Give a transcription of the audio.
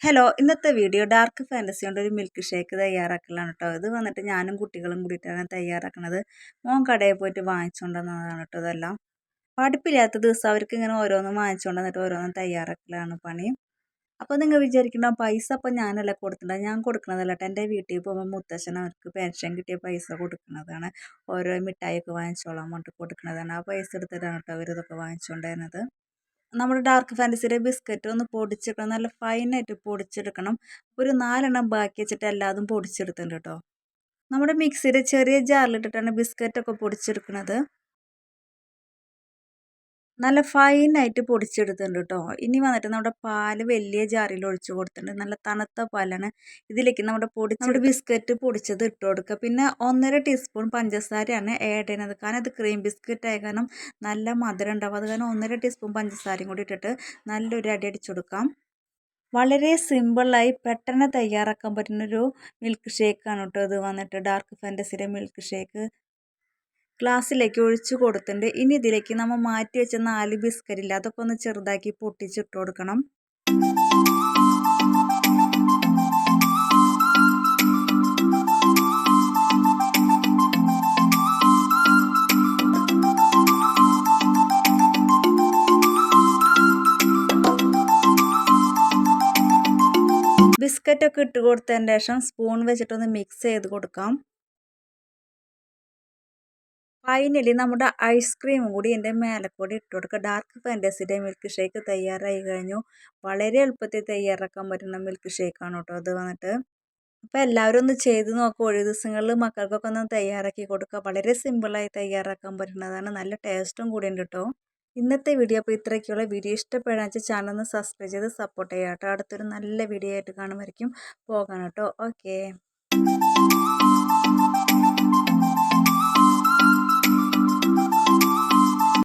Hello ഇന്നത്തെ video dark fantasy കൊണ്ട് ഒരു മിൽക്ക് ഷേക്ക് തയ്യാറാക്കലാണ് കേട്ടോ ഇത് വന്നിട്ട് ഞാനും കുട്ടികളും കൂടിയിട്ടാണ് തയ്യാറാക്കുന്നത് മോൻ കടയിൽ പോയിട്ട് വാങ്ങിച്ചുകൊണ്ടുവന്നതാണ് കേട്ടോ ഇതെല്ലാം. പഠിപ്പില്ലാത്ത ദിവസം അവർക്ക് ഇങ്ങനെ ഓരോന്നും വാങ്ങിച്ചുകൊണ്ട് വന്നിട്ട് ഓരോന്നും തയ്യാറാക്കലാണ് പണി. അപ്പോൾ നിങ്ങൾ വിചാരിക്കണ്ട പൈസ അപ്പോൾ ഞാനല്ല കൊടുത്തിട്ടുണ്ട്? ഞാൻ കൊടുക്കുന്നതല്ല കേട്ടോ എന്റെ വീട്ടിൽ പോകുമ്പോൾ മുത്തശ്ശൻ അവർക്ക് പെൻഷൻ കിട്ടിയ പൈസ കൊടുക്കുന്നതാണ് ഓരോ മിഠായിയൊക്കെ വാങ്ങിച്ചോളാൻ വേണ്ടി കൊടുക്കുന്നതാണ് ആ പൈസ എടുത്തിട്ടാണ് കേട്ടോ അവരിതൊക്കെ വാങ്ങിച്ചുകൊണ്ടിരുന്നത് നമ്മുടെ ഡാർക്ക് ഫാന്റസിയുടെ ബിസ്ക്കറ്റ് ഒന്ന് പൊടിച്ചെടുക്കണം. നല്ല ഫൈനായിട്ട് പൊടിച്ചെടുക്കണം. ഒരു നാലെണ്ണം ബാക്കി വെച്ചിട്ട് എല്ലാതും പൊടിച്ചെടുത്തിട്ടുണ്ട് കേട്ടോ നമ്മുടെ മിക്സിയുടെ ചെറിയ ജാറിലിട്ടിട്ടാണ് ബിസ്ക്കറ്റൊക്കെ പൊടിച്ചെടുക്കുന്നത്. നല്ല ഫൈനായിട്ട് പൊടിച്ചെടുത്തിട്ടുണ്ട് കേട്ടോ ഇനി വന്നിട്ട് നമ്മുടെ പാൽ വലിയ ജാറിൽ ഒഴിച്ചു കൊടുത്തിട്ടുണ്ട്. നല്ല തണുത്ത പാലാണ് ഇതിലേക്ക് നമ്മുടെ പൊടി ബിസ്ക്കറ്റ് പൊടിച്ചത് ഇട്ട് കൊടുക്കുക പിന്നെ ഒന്നര ടീസ്പൂൺ പഞ്ചസാരയാണ് ആഡ് ചെയ്യുന്നത്. കാരണം അത് ക്രീം ബിസ്ക്കറ്റ് ആയ കാരണം നല്ല മധുരം ഉണ്ടാവും. അത് കാരണം ഒന്നര ടീസ്പൂൺ പഞ്ചസാരയും കൂടി ഇട്ടിട്ട് നല്ലൊരു അടി അടിച്ചു കൊടുക്കാം. വളരെ സിമ്പിളായി പെട്ടെന്ന് തയ്യാറാക്കാൻ പറ്റുന്നൊരു മിൽക്ക് ഷേക്കാണ് കേട്ടോ ഇത് വന്നിട്ട്. ഡാർക്ക് ഫാന്റസിയുടെ മിൽക്ക് ഷേക്ക് ഗ്ലാസ്സിലേക്ക് ഒഴിച്ചു കൊടുത്തിട്ടുണ്ട്. ഇനി ഇതിലേക്ക് നമ്മൾ മാറ്റി വെച്ച നാല് ബിസ്ക്കറ്റില്ല അതൊക്കെ ഒന്ന് ചെറുതാക്കി പൊട്ടിച്ചിട്ട് കൊടുക്കണം. ബിസ്ക്കറ്റൊക്കെ ഇട്ട് കൊടുത്തതിന് ശേഷം സ്പൂൺ വെച്ചിട്ടൊന്ന് മിക്സ് ചെയ്ത് കൊടുക്കാം. ഫൈനലി നമ്മുടെ ഐസ്ക്രീം കൂടി എന്റെ മേലെ കൂടി ഇട്ട് കൊടുക്കുക. ഡാർക്ക് ഫാന്റസിയുടെ മിൽക്ക് ഷേക്ക് തയ്യാറായി കഴിഞ്ഞു. വളരെ എളുപ്പത്തിൽ തയ്യാറാക്കാൻ പറ്റുന്ന മിൽക്ക് ഷേക്കാണ് കേട്ടോ അത് വന്നിട്ട്. അപ്പോൾ എല്ലാവരും ഒന്ന് ചെയ്ത് നോക്കുക ഒഴിവ് ദിവസങ്ങളിൽ മക്കൾക്കൊക്കെ ഒന്ന് തയ്യാറാക്കി കൊടുക്കുക. വളരെ സിമ്പിളായി തയ്യാറാക്കാൻ പറ്റുന്നതാണ്. നല്ല ടേസ്റ്റും കൂടി ഉണ്ട് കേട്ടോ. ഇന്നത്തെ വീഡിയോ അപ്പോൾ ഇത്രയ്ക്കുള്ള വീഡിയോ ഇഷ്ടപ്പെടാൻ വെച്ചാൽ ചാനൽ ഒന്ന് സബ്സ്ക്രൈബ് ചെയ്ത് സപ്പോർട്ട് ചെയ്യാം കേട്ടോ. അടുത്തൊരു നല്ല വീഡിയോ ആയിട്ട് കാണുമായിരിക്കും. പോകാം കേട്ടോ. ഓക്കേ